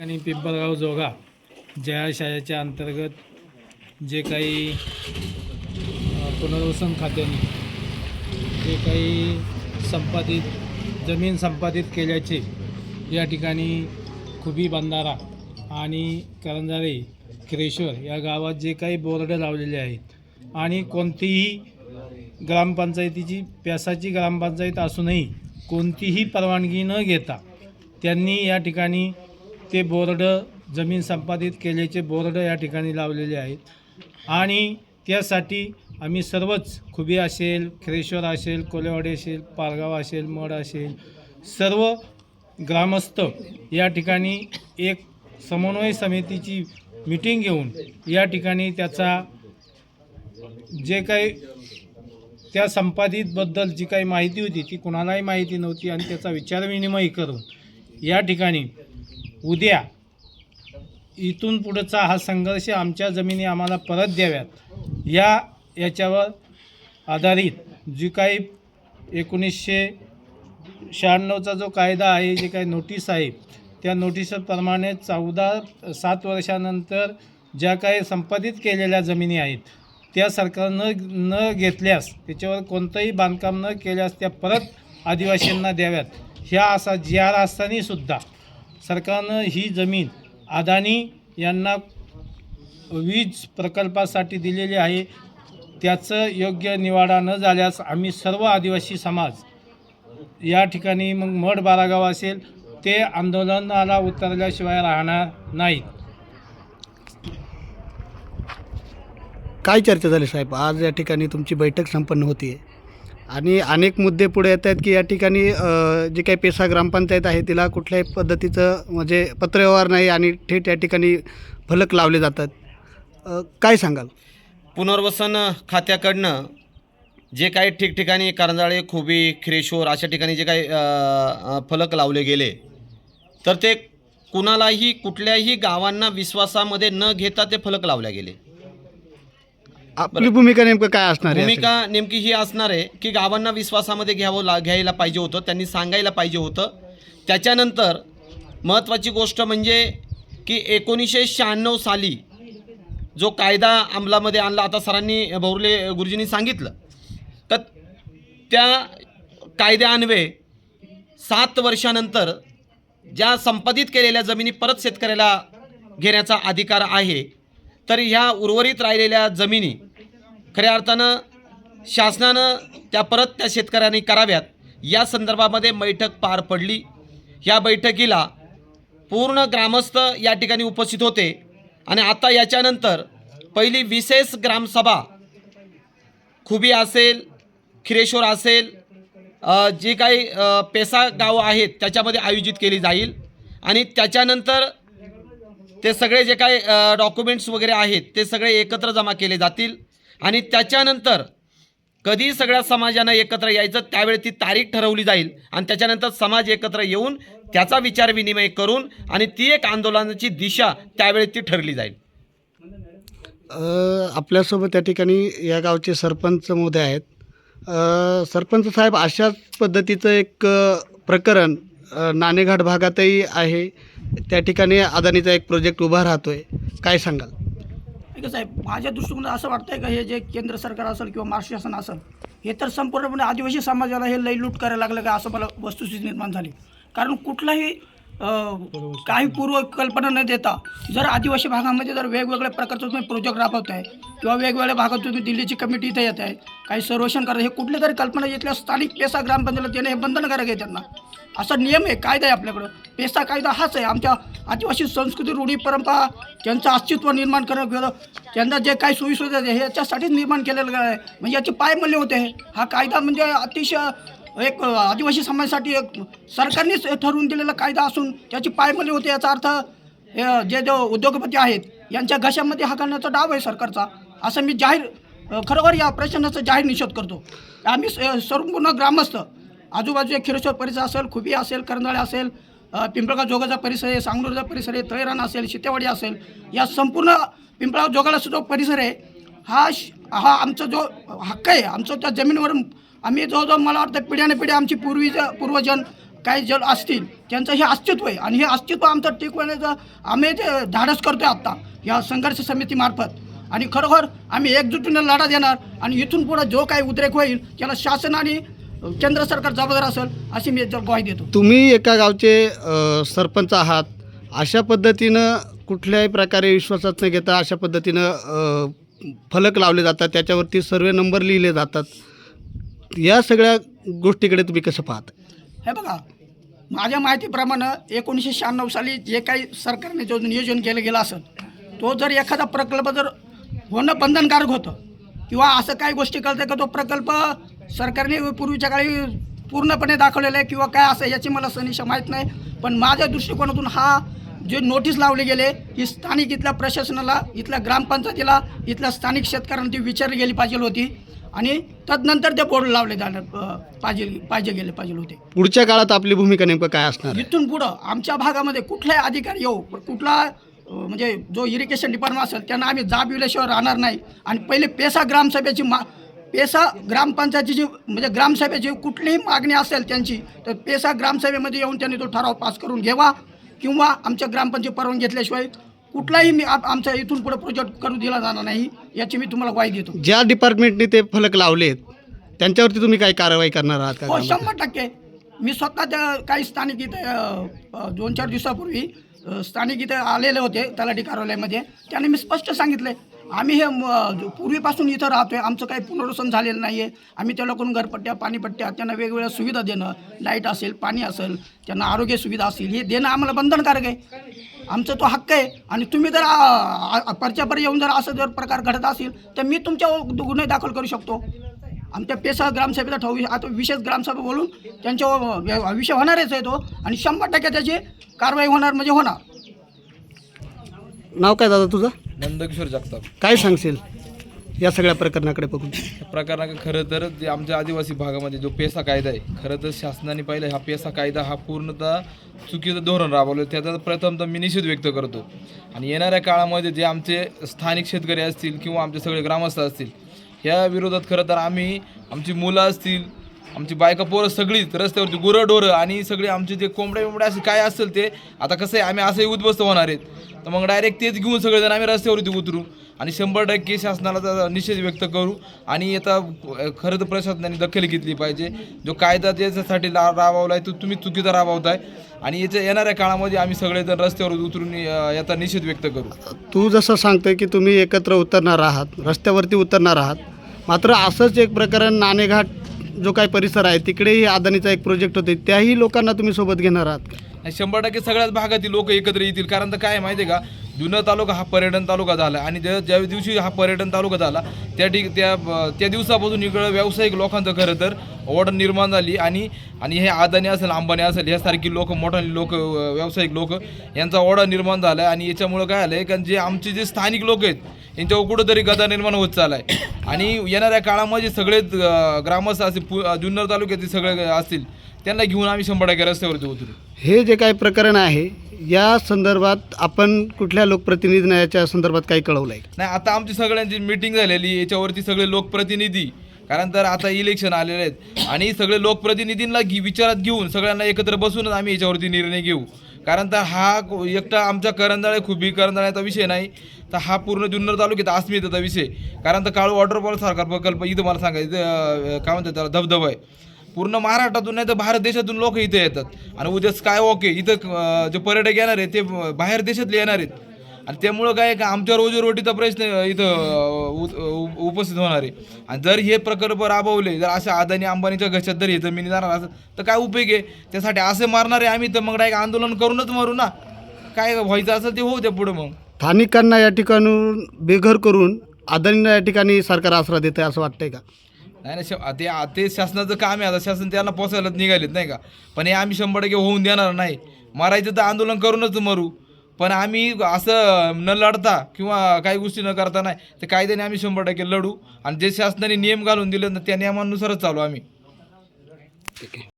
आणि पिंपळगाव जोगा जयाशाळेच्या अंतर्गत जे काही पुनर्वसन खात्याने जे काही संपादित जमीन संपादित केल्याचे या ठिकाणी खुबी बंधारा आणि करंजारे क्रेश्वर या गावात जे काही बोर्ड लावलेले आहेत आणि कोणतीही ग्रामपंचायतीची प्यासाची ग्रामपंचायत असूनही कोणतीही परवानगी न घेता त्यांनी या ठिकाणी ते बोर्ड जमीन संपादित केल्याचे बोर्ड या ठिकाणी लावलेले आहेत. आणि त्यासाठी आम्ही सर्वच खुबी असेल खरेश्वर असेल कोलेवाडी असेल पारगाव असेल मड असेल सर्व ग्रामस्थ या ठिकाणी एक समन्वय समितीची मिटिंग घेऊन या ठिकाणी त्याचा जे काही त्या संपादितबद्दल जी काही माहिती होती ती कुणालाही माहिती नव्हती आणि त्याचा विचारविनिमय करून या ठिकाणी उद्या इथून पुढचा हा संघर्ष आमच्या जमिनी आम्हाला परत द्याव्यात. या याच्यावर आधारित जी काही एकोणीसशे शहाण्णवचा जो कायदा आहे जे काही नोटीस आहे त्या नोटीसप्रमाणे चौदा सात वर्षानंतर ज्या काही संपादित केलेल्या जमिनी आहेत त्या सरकारनं न घेतल्यास त्याच्यावर कोणतंही बांधकाम न केल्यास त्या परत आदिवासींना द्याव्यात. ह्या असा जी आर असतानासुद्धा सरकारनं ही जमीन अदानी यांना वीज प्रकल्पासाठी दिलेली आहे. त्याचं योग्य निवाडा न झाल्यास आम्ही सर्व आदिवासी समाज या ठिकाणी मग मठ बारागाव असेल ते आंदोलनाला उतरल्याशिवाय राहणार नाहीत. काय चर्चा झाली साहेब? आज या ठिकाणी तुमची बैठक संपन्न होती आहे आणि अनेक मुद्दे पुढे येत आहेत की या ठिकाणी जे जी काही पेसा ग्रामपंचायत आहे तिला कुठल्याही पद्धतीचं म्हणजे पत्रव्यवहार नाही आणि थेट या ठिकाणी फलक लावले जातात. काय सांगाल? पुनर्वसन खात्याकडनं जे काही ठिकठिकाणी कारंजाळे खुबी खिरेश्वर अशा ठिकाणी जे काही फलक लावले गेले तर ते कुणालाही कुठल्याही गावांना विश्वासामध्ये न घेता ते फलक लावले गेले. आपली भूमिका नेमकं काय असणार आहे भूमिका नेमकी ही असणार आहे की गावांना विश्वासामध्ये घ्यावं ला घ्यायला पाहिजे होतं त्यांनी सांगायला पाहिजे होतं. त्याच्यानंतर महत्त्वाची गोष्ट म्हणजे की एकोणीसशे शहाण्णव साली जो कायदा अंमलामध्ये आणला आता सरांनी भौरले गुरुजींनी सांगितलं तर त्या कायद्यान्वये सात वर्षानंतर ज्या संपादित केलेल्या जमिनी परत शेतकऱ्याला घेण्याचा अधिकार आहे तर ह्या उर्वरित राहिलेल्या जमिनी खऱ्या अर्थानं शासनानं त्या परत त्या शेतकऱ्यांनी कराव्यात. या संदर्भामध्ये बैठक पार पडली. या बैठकीला पूर्ण ग्रामस्थ या ठिकाणी उपस्थित होते. आणि आता याच्यानंतर पहिली विशेष ग्रामसभा खुबी असेल खिरेश्वर असेल जे काही पेसा गावं आहेत त्याच्यामध्ये आयोजित केली जाईल. आणि त्याच्यानंतर ते सगळे जे काही डॉक्युमेंट्स वगैरे आहेत ते सगळे एकत्र जमा केले जातील. आणि त्याच्यानंतर कधी सगळ्या समाजानं एकत्र यायचं त्यावेळी ती तारीख ठरवली जाईल. आणि त्याच्यानंतर समाज एकत्र येऊन त्याचा विचार विनिमय करून आणि ती एक आंदोलनाची दिशा त्यावेळी ती ठरली जाईल. आपल्यासोबत त्या ठिकाणी या गावचे सरपंच मोदे आहेत. सरपंच साहेब अशाच पद्धतीचं एक प्रकरण नाणेघाट भागातही आहे. त्या ठिकाणी अदानीचा एक प्रोजेक्ट उभा राहतो आहे काय सांगाल? कसं आहे माझ्या दृष्टिकोनात असं वाटतंय का हे जे केंद्र सरकार असेल किंवा महाराष्ट्र शासन असेल हे तर संपूर्णपणे आदिवासी समाजाला हे लय लूट करायला लागलं का असं मला वस्तुस्थिती निर्माण झाली. कारण कुठलाही काही पूर्व कल्पना न देता जर आदिवासी भागामध्ये जर वेगवेगळ्या प्रकारचं तुम्ही प्रोजेक्ट राबवताय किंवा वेगवेगळ्या भागात तुम्ही दिल्लीची कमिटी इथे येत आहे काही सर्वेक्षण करत हे कुठल्या तरी कल्पना येतल्या स्थानिक पेसा ग्रामपंचायत देणं हे बंधनकारक आहे त्यांना. असा नियम आहे कायदा आहे आपल्याकडं. पेसा कायदा हाच आहे आमच्या आदिवासी संस्कृती रूढी परंपरा त्यांचं अस्तित्व निर्माण करणं किंवा त्यांना जे काही सोयीसुविधा आहे, हे याच्यासाठीच निर्माण केलेलं आहे. म्हणजे याचे पायमल्य होते. हा कायदा म्हणजे अतिशय एक आदिवासी समाजासाठी एक सरकारनेच ठरवून दिलेला कायदा असून त्याची पायमली होते याचा अर्थ जे जे जो उद्योगपती आहेत यांच्या घशामध्ये हा करण्याचा डाव आहे सरकारचा. असं मी जाहीर खरोखर या प्रश्नाचा जाहीर निषेध करतो. आम्ही स- संपूर्ण ग्रामस्थ आजूबाजूचे खिरेश्वर परिसर असेल खुबी असेल करंजाळे असेल पिंपळगाव जोगाचा परिसर आहे सांगलोरचा परिसर आहे तळेरान असेल शितेवाडी असेल या संपूर्ण पिंपळगाव जोगाला जो परिसर आहे हा श- हा आमचा जो हक्क आहे आमचा त्या जमिनीवरून आम्ही जवळजवळ मला वाटतं पिढ्याने पिढ्या आमची पूर्वी पूर्वजन काही जल असतील त्यांचं हे अस्तित्व आहे. आणि हे अस्तित्व आमचं टिकवण्याचं आम्ही ते धाडस करतो आहे आत्ता या संघर्ष समितीमार्फत. आणि खरोखर आम्ही एकजुटीनं लढा देणार आणि इथून पुढं जो काही उद्रेक होईल त्याला शासन आणि केंद्र सरकार जबाबदार असेल अशी मी याच्यावर ग्वाही देतो. तुम्ही एका गावचे सरपंच आहात. अशा पद्धतीनं कुठल्याही प्रकारे विश्वासात न घेता अशा पद्धतीनं फलक लावले जातात. त्याच्यावरती सर्वे नंबर लिहिले जातात. या सगळ्या गोष्टीकडे तुम्ही कसं पाहत? हे बघा माझ्या माहितीप्रमाणे एकोणीसशे शहाण्णव साली जे काही सरकारने जो नियोजन केलं गेलं असेल तो जर एखादा प्रकल्प जर होणं बंधनकारक होतं किंवा असं काही गोष्टी कळतं का तो प्रकल्प सरकारने पूर्वीच्या काळी पूर्णपणे दाखवलेला आहे किंवा काय असं याची मला सनिशा माहीत नाही पण माझ्या दृष्टिकोनातून हा जे नोटीस लावले गेले ही स्थानिक इथल्या प्रशासनाला इथल्या ग्रामपंचायतीला इथल्या स्थानिक शेतकऱ्यांना ती विचारली गेली पाहिजे होती. आणि तदनंतर ते बोर्ड लावले जाणार पाहिजे पाहिजे गेले पाहिजे होते. पुढच्या काळात आपली भूमिका नेमकं काय असणार? इथून पुढं आमच्या भागामध्ये कुठलाही अधिकारी येऊ पण कुठला म्हणजे जो इरिगेशन डिपार्टमेंट असेल त्यांना आम्ही जाब दिल्याशिवाय राहणार नाही. आणि पहिले पेसा ग्रामसभेची मा पेसा ग्रामपंचायतीची जी म्हणजे ग्रामसभेची कुठलीही मागणी असेल त्यांची तर पेसा ग्रामसभेमध्ये येऊन त्यांनी तो ठराव पास करून घ्यावा किंवा आमच्या ग्रामपंचायत परवानगी घेतल्याशिवाय कुठलाही मी आप- आमच्या इथून पुढे प्रोजेक्ट करू दिला जाणार नाही याची मी तुम्हाला ग्वाही देतो. ज्या डिपार्टमेंटने ते फलक लावलेत त्यांच्यावरती तुम्ही काही कारवाई करणार आहात का हो? शंभर टक्के. मी स्वतः त्या काही स्थानिक इथे अ, अ, दोन चार दिवसापूर्वी अ, स्थानिक इथे आलेले होते तलाठी कार्यालयामध्ये. त्याने मी स्पष्ट सांगितले आम्ही हे म, पूर्वीपासून इथं राहतोय आमचं काही पुनर्वसन झालेलं नाही आहे आम्ही त्या लोकांना घरपट्ट्या पाणीपट्ट्या त्यांना वेगवेगळ्या सुविधा देणं लाइट असेल पाणी असेल त्यांना आरोग्य सुविधा असतील हे देणं आम्हाला बंधनकारक आहे. आमचा तो हक्क आहे. आणि तुम्ही जर पर्च्यापर येऊन जर असं जर प्रकार घडत असेल तर मी तुमच्या गुन्हे दाखल करू शकतो. आमच्या पेसा ग्रामसभेचा ठेवू आता विशेष ग्रामसभा बोलून त्यांच्या विषय होणारच आहे तो. आणि शंभर टक्के त्याची कारवाई होणार म्हणजे होणार. नाव काय दादा तुझं? नंदकिशोर जगताप. काय सांगशील? या सगळ्या प्रकरणाकडे बघून. या खरं तर जे आमच्या आदिवासी भागामध्ये जो पेसा कायदा आहे खरं तर शासनाने पाहिलं हा पेसा कायदा हा पूर्णतः चुकीचं धोरण राबवलं. त्याचा प्रथमतः मी निषेध व्यक्त करतो. आणि येणाऱ्या काळामध्ये जे आमचे स्थानिक शेतकरी असतील किंवा आमचे सगळे ग्रामस्थ असतील ह्या विरोधात खरं तर आम्ही आमची मुलं असतील आमची बायका पोरं सगळीच रस्त्यावरती गुरं डोरं आणि सगळे आमचे जे कोंबड्या बिंबड्या असे काय असेल ते आता कसं आहे आम्ही असंही उद्ध्वस्त होणार आहेत. तर मग डायरेक्ट तेच घेऊन सगळेजण आम्ही रस्त्यावरती उतरू आणि शंभर टक्के शासनाला त्याचा निषेध व्यक्त करू आणि आता खरं तर प्रशासनाने दखल घेतली पाहिजे. जो कायदा ज्याच्यासाठी ला राबवला आहे तो तुम्ही चुकीचा राबवताय आणि याच्या येणाऱ्या काळामध्ये आम्ही सगळेजण रस्त्यावर उतरून याचा निषेध व्यक्त करू. तू जसं सांगतोय की तुम्ही एकत्र उतरणार आहात रस्त्यावरती उतरणार आहात. मात्र असंच एक प्रकरण नाणेघाट जो काही परिसर आहे तिकडेही अदानीचा एक प्रोजेक्ट होते त्याही लोकांना तुम्ही सोबत घेणार आहात का? आणि शंभर टक्के सगळ्याच भागातील लोक एकत्र येतील कारण तर काय आहे माहिती आहे का जुना तालुका हा पर्यटन तालुका झाला आणि ज्या ज्या दिवशी हा पर्यटन तालुका झाला त्या ठिक त्या त्या दिवसापासून इकडं व्यावसायिक लोकांचं खरं तर ओढ निर्माण झाली आणि आणि हे आदानी असेल अंबानी असेल ह्यासारखी लोक मोठाली लोक व्यावसायिक लोक यांचा ओढा निर्माण झाला आहे आणि याच्यामुळं काय झालं आहे कारण जे आमचे जे स्थानिक लोक आहेत यांच्यावर कुठंतरी गदा निर्माण होत चालला आहे आणि येणाऱ्या काळामध्ये सगळेच ग्रामस्थ असतील पु जुन्नर तालुक्यातील सगळे असतील त्यांना घेऊन आम्ही शंभर टक्के रस्त्यावरती उतरू. हे जे काही प्रकरण आहे या संदर्भात आपण कुठल्या लोकप्रतिनिधींना याच्या संदर्भात काही कळवलं आहे नाही आता आमची सगळ्यांची मीटिंग झालेली याच्यावरती सगळे लोकप्रतिनिधी कारण तर आता इलेक्शन आलेले आहेत. आणि सगळे लोकप्रतिनिधींना घे विचारात घेऊन सगळ्यांना एकत्र बसूनच आम्ही याच्यावरती निर्णय घेऊ. कारण तर हा एकटा आमच्या करंजाळे खुबी करंजाळ्याचा विषय नाही. तर हा पूर्ण जुन्नर तालुक्यात अस्मितेचा विषय कारण तर काळू वॉटरफॉल सारखा प्रकल्प इथं मला सांगायचं इथं, काय म्हणतात त्याला धबधबा आहे. पूर्ण महाराष्ट्रातून नाही तर भारत देशातून लोक इथे येतात. आणि उद्या स्काय ओके इथं जे पर्यटक येणार आहेत ते बाहेर देशातले येणार आहेत. आणि त्यामुळं काय आहे का आमच्या रोजीरोटीचा प्रश्न इथं उ- उपस्थित होणार आहे. आणि जर हे प्रकल्प राबवले जर अशा अदानी अंबानीच्या घशात जर हे जमिनी जाणार असं तर काय उपयोग आहे? त्यासाठी असे मारणारे आम्ही तर मग डायरेक्ट आंदोलन करूनच मारू ना. काय व्हायचं असेल ते होऊ द्या पुढं मग. स्थानिकांना या ठिकाणून बेघर करून अदानींना या ठिकाणी सरकार आसरा देत आहे असं वाटतंय का? नाही नाही श- ते ते शासनाचं काम आहे आता. शासन त्यांना पोसायलाच निघालेत नाही का? पण हे आम्ही शंभर टक्के होऊन देणार नाही. मारायचं तर आंदोलन करूनच मरू. पण आम्ही असं न लढता किंवा काही गोष्टी न करता नाही तर कायद्याने आम्ही शंभर टक्के लढू. आणि जे शासनाने नियम घालून दिले ना त्या नियमानुसारच चालू आम्ही.